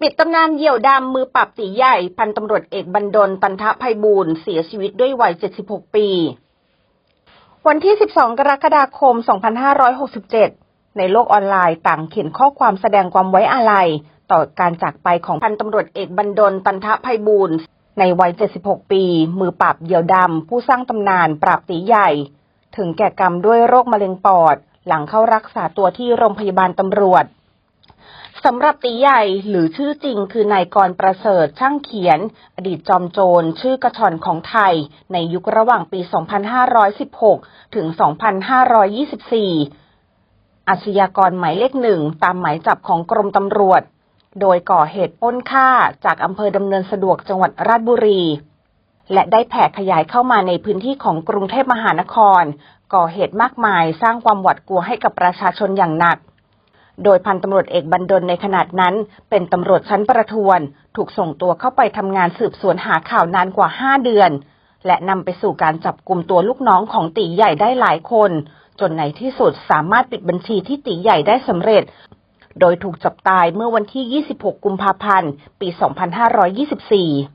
ปิดตำนานเหยี่ยวดำมือปราบตีใหญ่ พันตำรวจเอกบรรดลตันทะภัยบูรณ์เสียชีวิตด้วยวัย 76 ปี วันที่ 12 กรกฎาคม 2567 ในโลกออนไลน์ต่างเขียนข้อความแสดงความไว้อาลัย ต่อการจากไปของพันตำรวจเอกบรรดลตันทะภัยบูรณ์ในวัย 76 ปี มือปราบเหยี่ยวดำ ผู้สร้างตำนานปราบตีใหญ่ ถึงแก่กรรมด้วยโรคมะเร็งปอด หลังเข้ารักษาตัวที่โรงพยาบาลตำรวจ สำหรับตีใหญ่หรือชื่อจริงคือนายกรประเสริฐช่างเขียน อดีตจอมโจรชื่อกระชอนของไทย ในยุคระหว่างปี 2516 ถึง 2524 อาชญากรหมายเลขหนึ่งตามหมายจับของกรมตำรวจ โดยก่อเหตุป้นฆ่าจากอำเภอดำเนินสะดวกจังหวัดราชบุรี และได้แผ่ขยายเข้ามาในพื้นที่ของกรุงเทพมหานคร ก่อเหตุมากมายสร้างความหวาดกลัวให้กับประชาชนอย่างหนัก โดยพันตำรวจเอกบรรดลในขนาดนั้น เป็นตำรวจชั้นประทวน ถูกส่งตัวเข้าไปทำงานสืบสวนหาข่าวนานกว่า 5 เดือน และนำไปสู่การจับกลุ่มตัวลูกน้องของตีใหญ่ได้หลายคน จนในที่สุดสามารถปิดบัญชีที่ตีใหญ่ได้สำเร็จ โดยถูกจับตายเมื่อวันที่ 26 กุมภาพันธ์ ปี 2524